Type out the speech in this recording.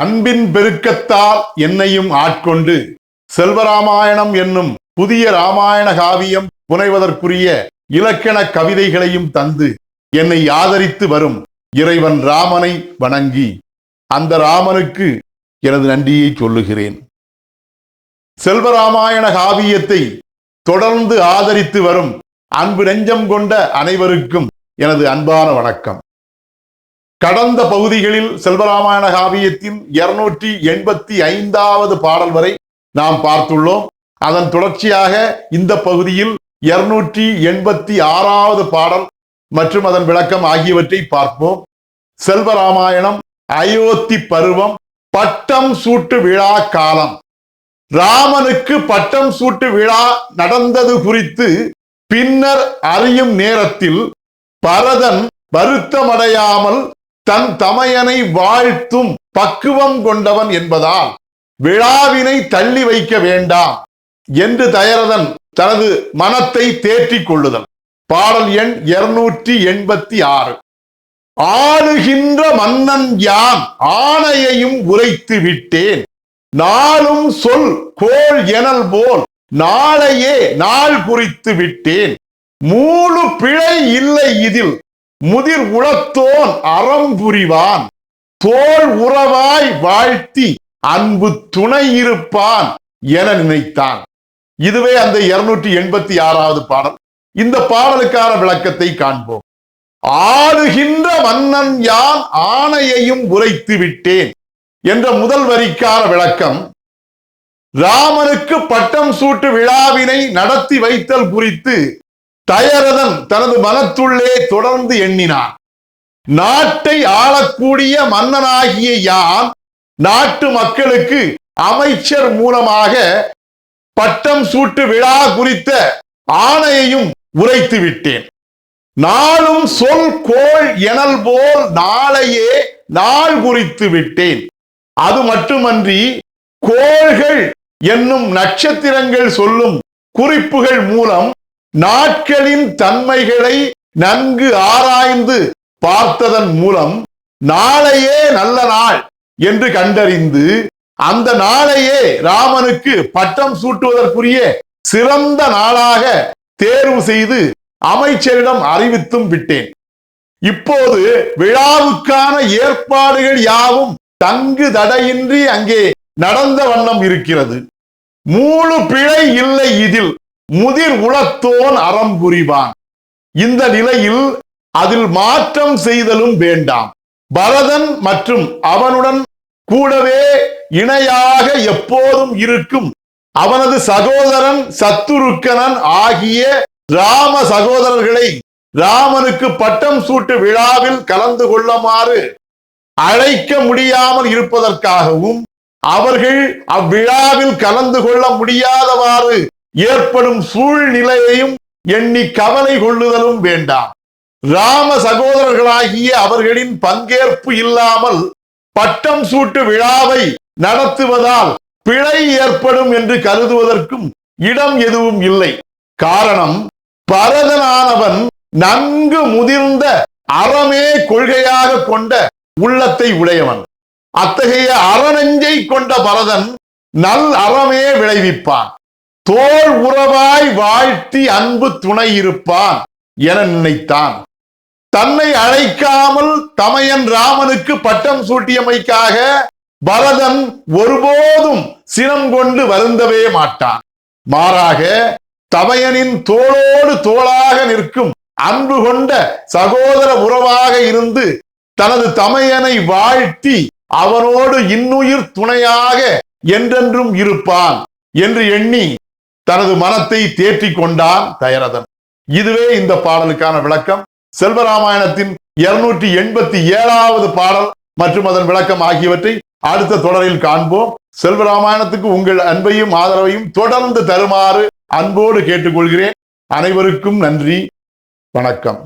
அன்பின் பெருக்கத்தால் என்னையும் ஆட்கொண்டு செல்வராமாயணம் என்னும் புதிய ராமாயண காவியம் புனைவதற்குரிய இலக்கண கவிதைகளையும் தந்து என்னை ஆதரித்து வரும் இறைவன் ராமனை வணங்கி அந்த ராமனுக்கு எனது நன்றியை சொல்லுகிறேன். செல்வராமாயண காவியத்தை தொடர்ந்து ஆதரித்து வரும் அன்பு நெஞ்சம் கொண்ட அனைவருக்கும் எனது அன்பான வணக்கம். கடந்த பகுதிகளில் செல்வராமாயண காவியத்தின் இருநூற்றி எண்பத்தி ஐந்தாவது பாடல் வரை நாம் பார்த்துள்ளோம். அதன் தொடர்ச்சியாக இந்த பகுதியில் இருநூற்றி எண்பத்தி ஆறாவது பாடல் மற்றும் அதன் விளக்கம் ஆகியவற்றை பார்ப்போம். செல்வராமாயணம் அயோத்தி பருவம் பட்டம் சூட்டு விழா காலம். ராமனுக்கு பட்டம் சூட்டு விழா நடந்தது குறித்து பின்னர் அறியும் நேரத்தில் பரதன் வருத்தமடையாமல் தன் தமையனை வாழ்த்தும் பக்குவம் கொண்டவன் என்பதால் விழாவினை தள்ளி வைக்க வேண்டாம் என்று தயரதன் தனது மனத்தை தேற்றிக் கொள்ளுதல். பாடல் எண் இருநூற்றி எண்பத்தி ஆறு. ஆளுகின்ற மன்னன் யான் ஆணையையும் உரைத்து விட்டேன். நாளும் சொல் கோள் எனல் போல் நாளையே நாள் குறித்து விட்டேன். மூணு பிழை இல்லை இதில் முதிர் உளத்தோன் அறம் புரிவான். தோல் உறவாய் வாழ்த்தி அன்பு துணை இருப்பான் என நினைத்தான். இதுவே அந்த இருநூற்றி எண்பத்தி ஆறாவது பாடல். இந்த பாடலுக்கான விளக்கத்தை காண்போம். ஆடுகின்ற மன்னன் யான் ஆணையையும் உரைத்து விட்டேன் என்ற முதல் வரிக்கான விளக்கம் ராமனுக்கு பட்டம் சூட்டு விழாவினை நடத்தி வைத்தல் குறித்து தயரதன் தனது மனத்துள்ளே தொடர்ந்து எண்ணினான். நாட்டை ஆளக்கூடிய மன்னனாகிய யான் நாட்டு மக்களுக்கு அமைச்சர் மூலமாக பட்டம் சூட்டு விழா குறித்த ஆணையையும் உரைத்து விட்டேன். நாளும் சொல் கோள் எனல் போல் நாளையே நாள் குறித்து விட்டேன். அது மட்டுமன்றி கோள்கள் என்னும் நட்சத்திரங்கள் சொல்லும் குறிப்புகள் மூலம் நாட்களின் தன்மைகளை நன்கு ஆராய்ந்து பார்த்ததன் மூலம் நாளையே நல்ல நாள் என்று கண்டறிந்து அந்த நாளையே ராமனுக்கு பட்டம் சூட்டுவதற்குரிய சிறந்த நாளாக தேர்வு செய்து அமைச்சரிடம் அறிவித்தும் விட்டேன். இப்போது விழாவுக்கான ஏற்பாடுகள் யாவும் தங்கு தடையின்றி அங்கே நடந்த வண்ணம் இருக்கிறது. மூணு பிழை இல்லை இதில். முதிர் உளத்தோன் அறம் புரிவான். இந்த நிலையில் அதில் மாற்றம் செய்தலும் வேண்டாம். பரதன் மற்றும் அவனுடன் கூடவே இணையாக எப்போதும் இருக்கும். அவனது சகோதரன் சத்துருக்கனன் ஆகிய ராம சகோதரர்களை ராமனுக்கு பட்டம் சூட்டு விழாவில் கலந்து கொள்ளுமாறு அழைக்க முடியாமல் இருப்பதற்காகவும் அவர்கள் அவ்விழாவில் கலந்து கொள்ள முடியாதவாறு ஏற்படும் சூழ்நிலையையும் எண்ணி கவலை கொள்ளுதலும் வேண்டாம். ராம சகோதரர்களாகிய அவர்களின் பங்கேற்பு இல்லாமல் பட்டம் சூட்டு விழாவை நடத்துவதால் பிழை ஏற்படும் என்று கருதுவதற்கும் இடம் எதுவும் இல்லை. காரணம் பரதனானவன் நன்கு முதிர்ந்த அறமே கொள்கையாக கொண்ட உள்ளத்தை உடையவன். அத்தகைய அறநெஞ்சை கொண்ட பரதன் நல் அறமே விளைவிப்பான். தோல் உறவாய் வாழ்த்தி அன்பு துணை இருப்பான் என நினைத்தான். தன்னை அழைக்காமல் தமையன் ராமனுக்கு பட்டம் சூட்டியமைக்காக பரதன் ஒருபோதும் சினம் கொண்டு வருந்தவே மாட்டான். மாறாக தமையனின் தோளோடு தோளாக நிற்கும் அன்பு கொண்ட சகோதர உறவாக இருந்து தனது தமையனை வாழ்த்தி அவனோடு இன்னுயிர் துணையாக என்றென்றும் இருப்பான் என்று எண்ணி தனது மனத்தை தேற்றி கொண்டான் தயரதன். இதுவே இந்த பாடலுக்கான விளக்கம். செல்வராமாயணத்தின் இருநூற்றி எண்பத்தி ஏழாவது பாடல் மற்றும் அதன் விளக்கம் ஆகியவற்றை அடுத்த தொடரில் காண்போம். செல்வராமாயணத்துக்கு உங்கள் அன்பையும் ஆதரவையும் தொடர்ந்து தருமாறு அன்போடு கேட்டுக்கொள்கிறேன். அனைவருக்கும் நன்றி. வணக்கம்.